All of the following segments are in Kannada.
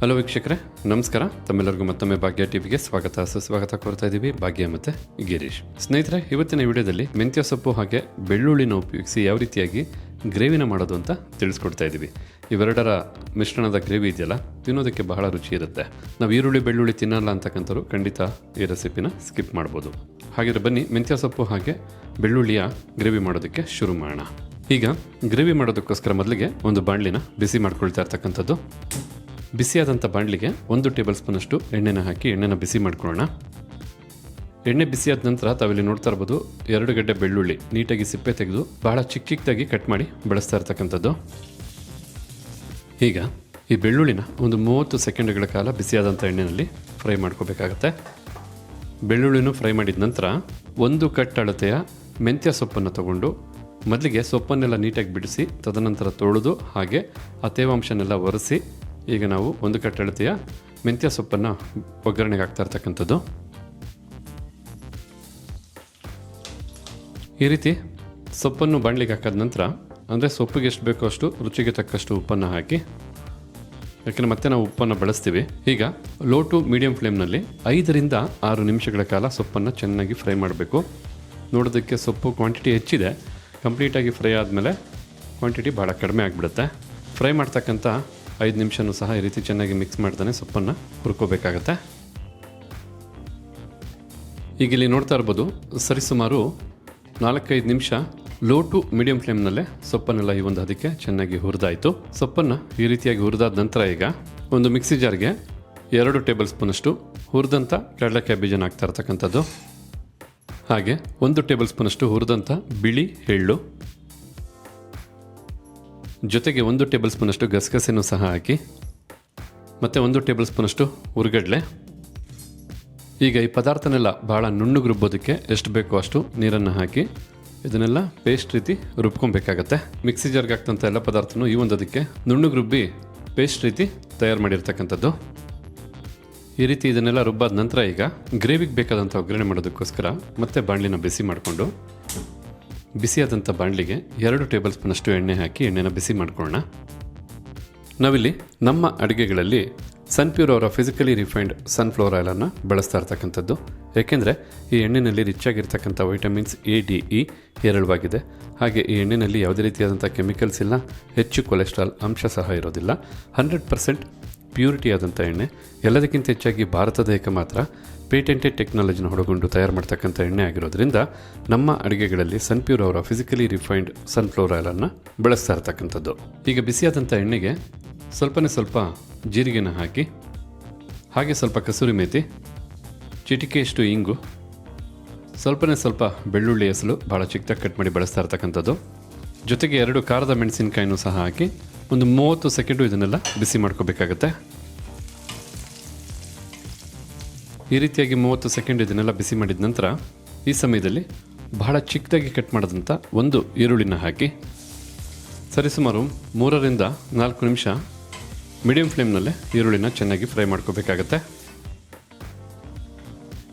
ಹಲೋ ವೀಕ್ಷಕರೇ. ನಮಸ್ಕಾರ. ತಮ್ಮೆಲ್ಲರಿಗೂ ಮತ್ತೊಮ್ಮೆ ಭಾಗ್ಯ ಟಿವಿಗೆ ಸ್ವಾಗತ. ಸುಸ್ವಾಗತ ಕೋರ್ತಾ ಇದ್ದೀವಿ ಭಾಗ್ಯ ಮತ್ತೆ ಗಿರೀಶ್. ಸ್ನೇಹಿತರೆ, ಇವತ್ತಿನ ವಿಡಿಯೋದಲ್ಲಿ ಮೆಂತ್ಯ ಸೊಪ್ಪು ಹಾಗೆ ಬೆಳ್ಳುಳ್ಳಿನ ಉಪಯೋಗಿಸಿ ಯಾವ ರೀತಿಯಾಗಿ ಗ್ರೇವಿನ ಮಾಡೋದು ಅಂತ ತಿಳಿಸ್ಕೊಡ್ತಾ ಇದ್ದೀವಿ. ಇವೆರಡರ ಮಿಶ್ರಣದ ಗ್ರೇವಿ ಇದೆಯಲ್ಲ, ತಿನ್ನೋದಕ್ಕೆ ಬಹಳ ರುಚಿ ಇರುತ್ತೆ. ನಾವು ಈರುಳ್ಳಿ, ಬೆಳ್ಳುಳ್ಳಿ ತಿನ್ನಲ್ಲ ಅಂತಕ್ಕಂಥವ್ರು ಖಂಡಿತ ಈ ರೆಸಿಪಿನ ಸ್ಕಿಪ್ ಮಾಡ್ಬೋದು. ಹಾಗಿದ್ರೆ ಬನ್ನಿ, ಮೆಂತ್ಯ ಸೊಪ್ಪು ಹಾಗೆ ಬೆಳ್ಳುಳ್ಳಿಯ ಗ್ರೇವಿ ಮಾಡೋದಕ್ಕೆ ಶುರು ಮಾಡೋಣ. ಈಗ ಗ್ರೇವಿ ಮಾಡೋದಕ್ಕೋಸ್ಕರ ಮೊದಲಿಗೆ ಒಂದು ಬಾಣಲಿನ ಬಿಸಿ ಮಾಡ್ಕೊಳ್ತಾ ಇರ್ತಕ್ಕಂಥದ್ದು. ಬಿಸಿಯಾದಂಥ ಬಾಣಲಿಗೆ ಒಂದು ಟೇಬಲ್ ಸ್ಪೂನಷ್ಟು ಎಣ್ಣೆನ ಹಾಕಿ ಎಣ್ಣೆನ ಬಿಸಿ ಮಾಡ್ಕೊಳ್ಳೋಣ. ಎಣ್ಣೆ ಬಿಸಿಯಾದ ನಂತರ ತಾವಿಲ್ಲಿ ನೋಡ್ತಾ ಇರ್ಬೋದು ಎರಡು ಗಡ್ಡೆ ಬೆಳ್ಳುಳ್ಳಿ ನೀಟಾಗಿ ಸಿಪ್ಪೆ ತೆಗೆದು ಬಹಳ ಚಿಕ್ಕ ಚಿಕ್ಕದಾಗಿ ಕಟ್ ಮಾಡಿ ಬಳಸ್ತಾ ಇರ್ತಕ್ಕಂಥದ್ದು. ಈಗ ಈ ಬೆಳ್ಳುಳ್ಳಿನ ಒಂದು ಮೂವತ್ತು ಸೆಕೆಂಡ್ಗಳ ಕಾಲ ಬಿಸಿಯಾದಂಥ ಎಣ್ಣೆಯಲ್ಲಿ ಫ್ರೈ ಮಾಡ್ಕೋಬೇಕಾಗತ್ತೆ. ಬೆಳ್ಳುಳ್ಳಿನೂ ಫ್ರೈ ಮಾಡಿದ ನಂತರ ಒಂದು ಕಟ್ ಅಳತೆಯ ಮೆಂತ್ಯ ಸೊಪ್ಪನ್ನು ತಗೊಂಡು ಮೊದಲಿಗೆ ಸೊಪ್ಪನ್ನೆಲ್ಲ ನೀಟಾಗಿ ಬಿಡಿಸಿ ತದನಂತರ ತೊಳೆದು ಹಾಗೆ ಆ ತೇವಾಂಶನೆಲ್ಲ ಒರೆಸಿ ಈಗ ನಾವು ಒಂದು ಕಟ್ ಅಳತೆಯ ಮೆಂತ್ಯ ಸೊಪ್ಪನ್ನು ಒಗ್ಗರಣೆಗೆ ಹಾಕ್ತಾ ಇರ್ತಕ್ಕಂಥದ್ದು. ಈ ರೀತಿ ಸೊಪ್ಪನ್ನು ಬಾಣಲಿಗೆ ಹಾಕಿದ ನಂತರ, ಅಂದರೆ ಸೊಪ್ಪಿಗೆ ಎಷ್ಟು ಬೇಕೋ ಅಷ್ಟು ರುಚಿಗೆ ತಕ್ಕಷ್ಟು ಉಪ್ಪನ್ನು ಹಾಕಿ, ಯಾಕೆಂದರೆ ಮತ್ತೆ ನಾವು ಉಪ್ಪನ್ನು ಬಳಸ್ತೀವಿ. ಈಗ ಲೋ ಟು ಮೀಡಿಯಂ ಫ್ಲೇಮ್ನಲ್ಲಿ ಐದರಿಂದ ಆರು ನಿಮಿಷಗಳ ಕಾಲ ಸೊಪ್ಪನ್ನು ಚೆನ್ನಾಗಿ ಫ್ರೈ ಮಾಡಬೇಕು. ನೋಡೋದಕ್ಕೆ ಸೊಪ್ಪು ಕ್ವಾಂಟಿಟಿ ಹೆಚ್ಚಿದೆ. ಕಂಪ್ಲೀಟಾಗಿ ಫ್ರೈ ಆದಮೇಲೆ ಕ್ವಾಂಟಿಟಿ ಭಾಳ ಕಡಿಮೆ ಆಗಿಬಿಡುತ್ತೆ. ಫ್ರೈ ಮಾಡ್ತಕ್ಕಂಥ ಐದು ನಿಮಿಷನೂ ಸಹ ಈ ರೀತಿ ಚೆನ್ನಾಗಿ ಮಿಕ್ಸ್ ಮಾಡ್ತಾನೆ ಸೊಪ್ಪನ್ನು ಹುರ್ಕೋಬೇಕಾಗತ್ತೆ. ಈಗ ಇಲ್ಲಿ ನೋಡ್ತಾ ಇರ್ಬೋದು ಸರಿಸುಮಾರು ನಾಲ್ಕೈದು ನಿಮಿಷ ಲೋ ಟು ಮೀಡಿಯಂ ಫ್ಲೇಮ್ನಲ್ಲೇ ಸೊಪ್ಪನ್ನೆಲ್ಲ ಈ ಒಂದು ಅದಕ್ಕೆ ಚೆನ್ನಾಗಿ ಹುರಿದಾಯಿತು. ಸೊಪ್ಪನ್ನು ಈ ರೀತಿಯಾಗಿ ಹುರಿದಾದ ನಂತರ ಈಗ ಒಂದು ಮಿಕ್ಸಿ ಜಾರ್ಗೆ ಎರಡು ಟೇಬಲ್ ಸ್ಪೂನಷ್ಟು ಹುರಿದಂಥ ಕಡಲೆಕಾಯಿ ಬೀಜನ ಹಾಕ್ತಾ ಇರ್ತಕ್ಕಂಥದ್ದು. ಹಾಗೆ ಒಂದು ಟೇಬಲ್ ಸ್ಪೂನಷ್ಟು ಹುರಿದಂಥ ಬಿಳಿ ಎಳ್ಳು ಜೊತೆಗೆ ಒಂದು ಟೇಬಲ್ ಸ್ಪೂನಷ್ಟು ಗಸಗಸೆನೂ ಸಹ ಹಾಕಿ, ಮತ್ತು ಒಂದು ಟೇಬಲ್ ಸ್ಪೂನಷ್ಟು ಹುರುಗಡ್ಲೆ ಈಗ ಈ ಪದಾರ್ಥನೆಲ್ಲ ಭಾಳ ನುಣ್ಣಗೆ ರುಬ್ಬೋದಕ್ಕೆ ಎಷ್ಟು ಬೇಕೋ ಅಷ್ಟು ನೀರನ್ನು ಹಾಕಿ, ಇದನ್ನೆಲ್ಲ ಪೇಸ್ಟ್ ರೀತಿ ರುಬ್ಕೊಬೇಕಾಗತ್ತೆ. ಮಿಕ್ಸಿ ಜಾರ್ಗೆ ಹಾಕ್ತಂಥ ಎಲ್ಲ ಪದಾರ್ಥನೂ ಈ ಒಂದು ಅದಕ್ಕೆ ನುಣ್ಣಗೆ ರುಬ್ಬಿ ಪೇಸ್ಟ್ ರೀತಿ ತಯಾರು ಮಾಡಿರ್ತಕ್ಕಂಥದ್ದು. ಈ ರೀತಿ ಇದನ್ನೆಲ್ಲ ರುಬ್ಬಾದ ನಂತರ ಈಗ ಗ್ರೇವಿಗೆ ಬೇಕಾದಂಥ ಒಗ್ಗರಣೆ ಮಾಡೋದಕ್ಕೋಸ್ಕರ ಮತ್ತೆ ಬಾಣಲಿನ ಬಿಸಿ ಮಾಡಿಕೊಂಡು ಬಿಸಿಯಾದಂಥ ಬಾಣಲಿಗೆ ಎರಡು ಟೇಬಲ್ ಸ್ಪೂನಷ್ಟು ಎಣ್ಣೆ ಹಾಕಿ ಎಣ್ಣೆನ ಬಿಸಿ ಮಾಡ್ಕೊಳ್ಳೋಣ. ನಾವಿಲ್ಲಿ ನಮ್ಮ ಅಡುಗೆಗಳಲ್ಲಿ ಸನ್ಪ್ಯೂರ್ ಅವರ ಫಿಸಿಕಲಿ ರಿಫೈನ್ಡ್ ಸನ್ಫ್ಲವರ್ ಆಯಿಲನ್ನು ಬಳಸ್ತಾ ಇರ್ತಕ್ಕಂಥದ್ದು. ಏಕೆಂದರೆ ಈ ಎಣ್ಣೆಯಲ್ಲಿ ರಿಚ್ ಆಗಿರ್ತಕ್ಕಂಥ ವೈಟಮಿನ್ಸ್ ಎ ಡಿ ಇ ಹೇರಳವಾಗಿದೆ. ಹಾಗೆ ಈ ಎಣ್ಣೆಯಲ್ಲಿ ಯಾವುದೇ ರೀತಿಯಾದಂಥ ಕೆಮಿಕಲ್ಸ್ ಇಲ್ಲ. ಹೆಚ್ಚು ಕೊಲೆಸ್ಟ್ರಾಲ್ ಅಂಶ ಸಹ ಇರೋದಿಲ್ಲ. ಹಂಡ್ರೆಡ್ ಪರ್ಸೆಂಟ್ ಪ್ಯೂರಿಟಿ ಆದಂಥ ಎಣ್ಣೆ, ಎಲ್ಲದಕ್ಕಿಂತ ಹೆಚ್ಚಾಗಿ ಭಾರತದ ಮಾತ್ರ ಪೇಟೆಂಟೆಡ್ ಟೆಕ್ನಾಲಜಿನ ಹೊಡಗೊಂಡು ತಯಾರು ಮಾಡ್ತಕ್ಕಂಥ ಎಣ್ಣೆ ಆಗಿರೋದ್ರಿಂದ ನಮ್ಮ ಅಡುಗೆಗಳಲ್ಲಿ ಸನ್ಪ್ಯೂರ್ ಅವರ ಫಿಸಿಕಲಿ ರಿಫೈನ್ಡ್ ಸನ್ಫ್ಲವರ್ ಆಯಿಲನ್ನು ಬಳಸ್ತಾ ಇರ್ತಕ್ಕಂಥದ್ದು. ಈಗ ಬಿಸಿಯಾದಂಥ ಎಣ್ಣೆಗೆ ಸ್ವಲ್ಪನೇ ಸ್ವಲ್ಪ ಜೀರಿಗೆನ ಹಾಕಿ, ಹಾಗೆ ಸ್ವಲ್ಪ ಕಸೂರಿ ಮೇತಿ, ಚಿಟಿಕೆಯಷ್ಟು ಇಂಗು, ಸ್ವಲ್ಪನೇ ಸ್ವಲ್ಪ ಬೆಳ್ಳುಳ್ಳಿ ಹೆಸಲು ಭಾಳ ಚಿಕ್ಕದಾಗಿ ಕಟ್ ಮಾಡಿ ಬಳಸ್ತಾ ಇರ್ತಕ್ಕಂಥದ್ದು. ಜೊತೆಗೆ ಎರಡು ಖಾರದ ಮೆಣಸಿನಕಾಯಿನೂ ಸಹ ಹಾಕಿ ಒಂದು ಮೂವತ್ತು ಸೆಕೆಂಡು ಇದನ್ನೆಲ್ಲ ಬಿಸಿ ಮಾಡ್ಕೋಬೇಕಾಗತ್ತೆ. ಈ ರೀತಿಯಾಗಿ ಮೂವತ್ತು ಸೆಕೆಂಡ್ ಇದನ್ನೆಲ್ಲ ಬಿಸಿ ಮಾಡಿದ ನಂತರ ಈ ಸಮಯದಲ್ಲಿ ಬಹಳ ಚಿಕ್ಕದಾಗಿ ಕಟ್ ಮಾಡಿದಂಥ ಒಂದು ಈರುಳ್ಳಿನ ಹಾಕಿ ಸರಿಸುಮಾರು ಮೂರರಿಂದ ನಾಲ್ಕು ನಿಮಿಷ ಮೀಡಿಯಂ ಫ್ಲೇಮ್ನಲ್ಲೇ ಈರುಳ್ಳಿನ ಚೆನ್ನಾಗಿ ಫ್ರೈ ಮಾಡ್ಕೋಬೇಕಾಗತ್ತೆ.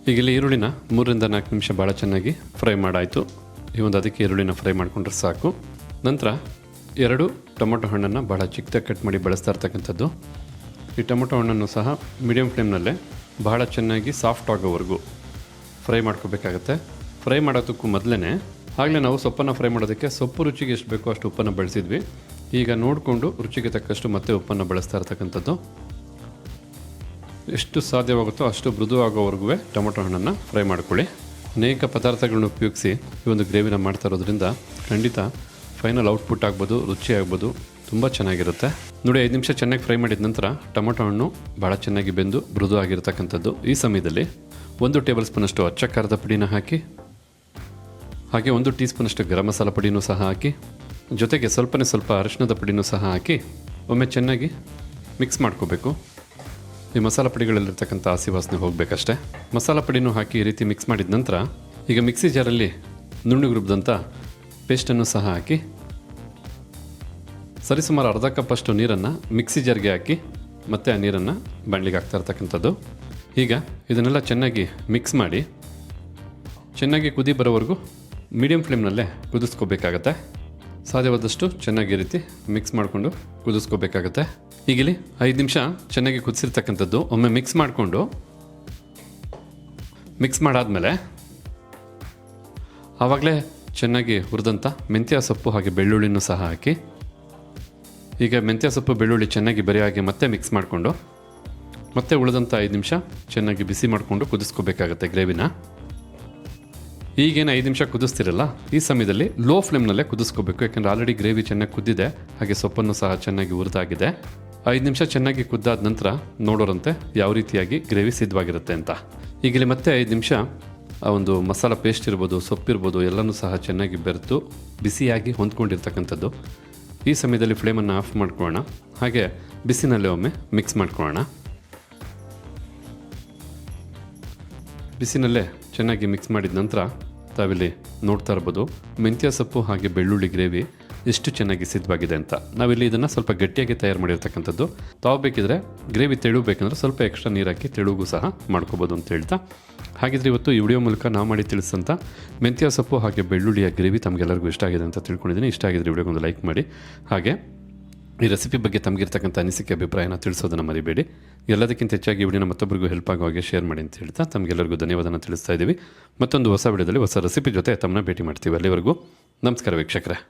ಈಗ ಇಲ್ಲಿ ಈರುಳ್ಳಿನ ಮೂರರಿಂದ ನಾಲ್ಕು ನಿಮಿಷ ಭಾಳ ಚೆನ್ನಾಗಿ ಫ್ರೈ ಮಾಡಾಯಿತು. ಈ ಒಂದು ಅದಕ್ಕೆ ಈರುಳ್ಳಿನ ಫ್ರೈ ಮಾಡಿಕೊಂಡ್ರೆ ಸಾಕು. ನಂತರ ಎರಡು, ಟೊಮೊಟೊ ಹಣ್ಣನ್ನು ಭಾಳ ಚಿಕ್ಕದಾಗಿ ಕಟ್ ಮಾಡಿ ಬಳಸ್ತಾ ಇರ್ತಕ್ಕಂಥದ್ದು. ಈ ಟೊಮೊಟೊ ಹಣ್ಣನ್ನು ಸಹ ಮೀಡಿಯಂ ಫ್ಲೇಮ್ನಲ್ಲೇ ಬಹಳ ಚೆನ್ನಾಗಿ ಸಾಫ್ಟ್ ಆಗೋವರೆಗೂ ಫ್ರೈ ಮಾಡ್ಕೋಬೇಕಾಗತ್ತೆ. ಫ್ರೈ ಮಾಡೋದಕ್ಕೂ ಮೊದಲೇ ಆಗಲೇ ನಾವು ಸೊಪ್ಪನ್ನು ಫ್ರೈ ಮಾಡೋದಕ್ಕೆ ಸೊಪ್ಪು ರುಚಿಗೆ ಎಷ್ಟು ಬೇಕೋ ಅಷ್ಟು ಉಪ್ಪನ್ನು ಬಳಸಿದ್ವಿ. ಈಗ ನೋಡಿಕೊಂಡು ರುಚಿಗೆ ತಕ್ಕಷ್ಟು ಮತ್ತೆ ಉಪ್ಪನ್ನು ಬಳಸ್ತಾ ಇರ್ತಕ್ಕಂಥದ್ದು. ಎಷ್ಟು ಸಾಧ್ಯವಾಗುತ್ತೋ ಅಷ್ಟು ಮೃದು ಆಗೋವರೆಗೂ ಟೊಮೊಟೊ ಹಣ್ಣನ್ನು ಫ್ರೈ ಮಾಡ್ಕೊಳ್ಳಿ. ಅನೇಕ ಪದಾರ್ಥಗಳನ್ನ ಉಪಯೋಗಿಸಿ ಈ ಒಂದು ಗ್ರೇವಿನ ಮಾಡ್ತಾ ಇರೋದ್ರಿಂದ ಖಂಡಿತ ಫೈನಲ್ ಔಟ್ಪುಟ್ ಆಗ್ಬೋದು, ರುಚಿ ಆಗ್ಬೋದು, ತುಂಬ ಚೆನ್ನಾಗಿರುತ್ತೆ. ನೋಡಿ, ಐದು ನಿಮಿಷ ಚೆನ್ನಾಗಿ ಫ್ರೈ ಮಾಡಿದ ನಂತರ ಟೊಮೊಟೊ ಹಣ್ಣು ಭಾಳ ಚೆನ್ನಾಗಿ ಬೆಂದು ಮೃದು ಆಗಿರತಕ್ಕಂಥದ್ದು ಈ ಸಮಯದಲ್ಲಿ ಒಂದು ಟೇಬಲ್ ಸ್ಪೂನಷ್ಟು ಅಚ್ಚ ಖಾರದ ಪುಡಿನ ಹಾಕಿ, ಹಾಗೆ ಒಂದು ಟೀ ಸ್ಪೂನಷ್ಟು ಗರಂ ಮಸಾಲ ಪುಡಿನೂ ಸಹ ಹಾಕಿ, ಜೊತೆಗೆ ಸ್ವಲ್ಪನೇ ಸ್ವಲ್ಪ ಅರಿಶಿಣದ ಪುಡಿನೂ ಸಹ ಹಾಕಿ ಒಮ್ಮೆ ಚೆನ್ನಾಗಿ ಮಿಕ್ಸ್ ಮಾಡ್ಕೋಬೇಕು. ಈ ಮಸಾಲ ಪುಡಿಗಳಲ್ಲಿರ್ತಕ್ಕಂಥ ಹಸಿ ವಾಸನೆ ಹೋಗಬೇಕಷ್ಟೇ. ಮಸಾಲ ಪುಡಿನೂ ಹಾಕಿ ಈ ರೀತಿ ಮಿಕ್ಸ್ ಮಾಡಿದ ನಂತರ ಈಗ ಮಿಕ್ಸಿ ಜಾರಲ್ಲಿ ನುಣ್ಣಗೆ ರುಬ್ಬಿದಂಥ ಪೇಸ್ಟನ್ನು ಸಹ ಹಾಕಿ ಸರಿಸುಮಾರು ಅರ್ಧ ಕಪ್ಪಷ್ಟು ನೀರನ್ನು ಮಿಕ್ಸಿ ಜರ್ಗೆ ಹಾಕಿ ಮತ್ತೆ ಆ ನೀರನ್ನು ಬಾಣಲಿಗೆ ಹಾಕ್ತಾ ಇರ್ತಕ್ಕಂಥದ್ದು. ಈಗ ಇದನ್ನೆಲ್ಲ ಚೆನ್ನಾಗಿ ಮಿಕ್ಸ್ ಮಾಡಿ ಚೆನ್ನಾಗಿ ಕುದಿ ಬರೋವರೆಗೂ ಮೀಡಿಯಂ ಫ್ಲೇಮ್ನಲ್ಲೇ ಕುದಿಸ್ಕೋಬೇಕಾಗತ್ತೆ. ಸಾಧ್ಯವಾದಷ್ಟು ಚೆನ್ನಾಗಿ ರೀತಿ ಮಿಕ್ಸ್ ಮಾಡಿಕೊಂಡು ಕುದಿಸ್ಕೋಬೇಕಾಗತ್ತೆ. ಈಗಿಲ್ಲಿ ಐದು ನಿಮಿಷ ಚೆನ್ನಾಗಿ ಕುದಿಸಿರ್ತಕ್ಕಂಥದ್ದು. ಒಮ್ಮೆ ಮಿಕ್ಸ್ ಮಾಡಿಕೊಂಡು ಮಿಕ್ಸ್ ಮಾಡಾದಮೇಲೆ ಆವಾಗಲೇ ಚೆನ್ನಾಗಿ ಹುರಿದಂಥ ಮೆಂತ್ಯ ಸೊಪ್ಪು ಹಾಗೆ ಬೆಳ್ಳುಳ್ಳಿನೂ ಸಹ ಹಾಕಿ ಈಗ ಮೆಂತ್ಯ ಸೊಪ್ಪು ಬೆಳ್ಳುಳ್ಳಿ ಚೆನ್ನಾಗಿ ಬರೆಯಾಗಿ ಮತ್ತೆ ಮಿಕ್ಸ್ ಮಾಡಿಕೊಂಡು, ಮತ್ತೆ ಉಳಿದಂಥ ಐದು ನಿಮಿಷ ಚೆನ್ನಾಗಿ ಬಿಸಿ ಮಾಡಿಕೊಂಡು ಕುದಿಸ್ಕೋಬೇಕಾಗತ್ತೆ ಗ್ರೇವಿನ ಈಗೇನು ಐದು ನಿಮಿಷ ಕುದಿಸ್ತಿರಲ್ಲ, ಈ ಸಮಯದಲ್ಲಿ ಲೋ ಫ್ಲೇಮ್ನಲ್ಲೇ ಕುದಿಸ್ಕೋಬೇಕು, ಯಾಕಂದರೆ ಆಲ್ರೆಡಿ ಗ್ರೇವಿ ಚೆನ್ನಾಗಿ ಕುದ್ದಿದೆ, ಹಾಗೆ ಸೊಪ್ಪನ್ನು ಸಹ ಚೆನ್ನಾಗಿ ಹುರಿದಾಗಿದೆ. ಐದು ನಿಮಿಷ ಚೆನ್ನಾಗಿ ಕುದ್ದಾದ ನಂತರ ನೋಡೋರಂತೆ ಯಾವ ರೀತಿಯಾಗಿ ಗ್ರೇವಿ ಸಿದ್ಧವಾಗಿರುತ್ತೆ ಅಂತ. ಈಗಲೇ ಮತ್ತೆ ಐದು ನಿಮಿಷ, ಆ ಒಂದು ಮಸಾಲ ಪೇಸ್ಟ್ ಇರ್ಬೋದು, ಸೊಪ್ಪಿರ್ಬೋದು ಎಲ್ಲನೂ ಸಹ ಚೆನ್ನಾಗಿ ಬೆರೆತು ಬಿಸಿಯಾಗಿ ಹೊಂದ್ಕೊಂಡಿರ್ತಕ್ಕಂಥದ್ದು. ಈ ಸಮಯದಲ್ಲಿ ಫ್ಲೇಮನ್ನು ಆಫ್ ಮಾಡ್ಕೊಳ್ಳೋಣ. ಹಾಗೆ ಬಿಸಿನಲ್ಲೇ ಒಮ್ಮೆ ಮಿಕ್ಸ್ ಮಾಡ್ಕೊಳ್ಳೋಣ. ಬಿಸಿನಲ್ಲೇ ಚೆನ್ನಾಗಿ ಮಿಕ್ಸ್ ಮಾಡಿದ ನಂತರ ತಾವಿಲ್ಲಿ ನೋಡ್ತಾ ಇರ್ಬೋದು, ಮೆಂತ್ಯ ಸೊಪ್ಪು ಹಾಗೆ ಬೆಳ್ಳುಳ್ಳಿ ಗ್ರೇವಿ ಎಷ್ಟು ಚೆನ್ನಾಗಿ ಸಿದ್ಧವಾಗಿದೆ ಅಂತ. ನಾವಿಲ್ಲಿ ಇದನ್ನು ಸ್ವಲ್ಪ ಗಟ್ಟಿಯಾಗಿ ತಯಾರು ಮಾಡಿರ್ತಕ್ಕಂಥದ್ದು. ತಾವು ಬೇಕಿದ್ರೆ ಗ್ರೇವಿ ತೆಳು ಬೇಕಂದ್ರೆ ಸ್ವಲ್ಪ ಎಕ್ಸ್ಟ್ರಾ ನೀರು ಹಾಕಿ ತೆಳುಗೂ ಸಹ ಮಾಡ್ಕೋಬೋದು ಅಂತ ಹೇಳ್ತಾ ಹಾಗಿದ್ರೆ ಇವತ್ತು ಈ ವಿಡಿಯೋ ಮೂಲಕ ನಾವು ಮಾಡಿ ತಿಳಿಸಂತ ಮೆಂತ್ಯ ಸೊಪ್ಪು ಹಾಗೆ ಬೆಳ್ಳುಳ್ಳಿಯ ಗ್ರೇವಿ ತಮಗೆಲ್ಲರಿಗೂ ಇಷ್ಟ ಆಗಿದೆ ಅಂತ ತಿಳ್ಕೊಂಡಿದ್ದೀನಿ. ಇಷ್ಟ ಆಗಿದ್ರೆ ವಿಡಿಯೋಗೊಂದು ಲೈಕ್ ಮಾಡಿ. ಹಾಗೆ ಈ ರೆಸಿಪಿ ಬಗ್ಗೆ ತಮಗಿರ್ತಕ್ಕಂಥ ಅನಿಸಿಕೆ, ಅಭಿಪ್ರಾಯನ ತಿಳಿಸೋದನ್ನು ಮರಿಬೇಡಿ. ಎಲ್ಲದಕ್ಕಿಂತ ಹೆಚ್ಚಾಗಿ ವಿಡಿಯೋನ ಮತ್ತೊಬ್ಬರಿಗೂ ಹೆಲ್ಪ್ ಆಗೋ ಹಾಗೆ ಶೇರ್ ಮಾಡಿ ಅಂತ ಹೇಳ್ತಾ ತಮಗೆಲ್ಲರಿಗೂ ಧನ್ಯವಾದನ ತಿಳಿಸ್ತಾ ಇದ್ದೀವಿ. ಮತ್ತೊಂದು ಹೊಸ ವಿಡಿಯೋದಲ್ಲಿ ಹೊಸ ರೆಸಿಪಿ ಜೊತೆ ತಮ್ಮನ್ನ ಭೇಟಿ ಮಾಡ್ತೀವಿ ಅಲ್ಲಿವರೆಗೂ. ನಮಸ್ಕಾರ ವೀಕ್ಷಕರೇ.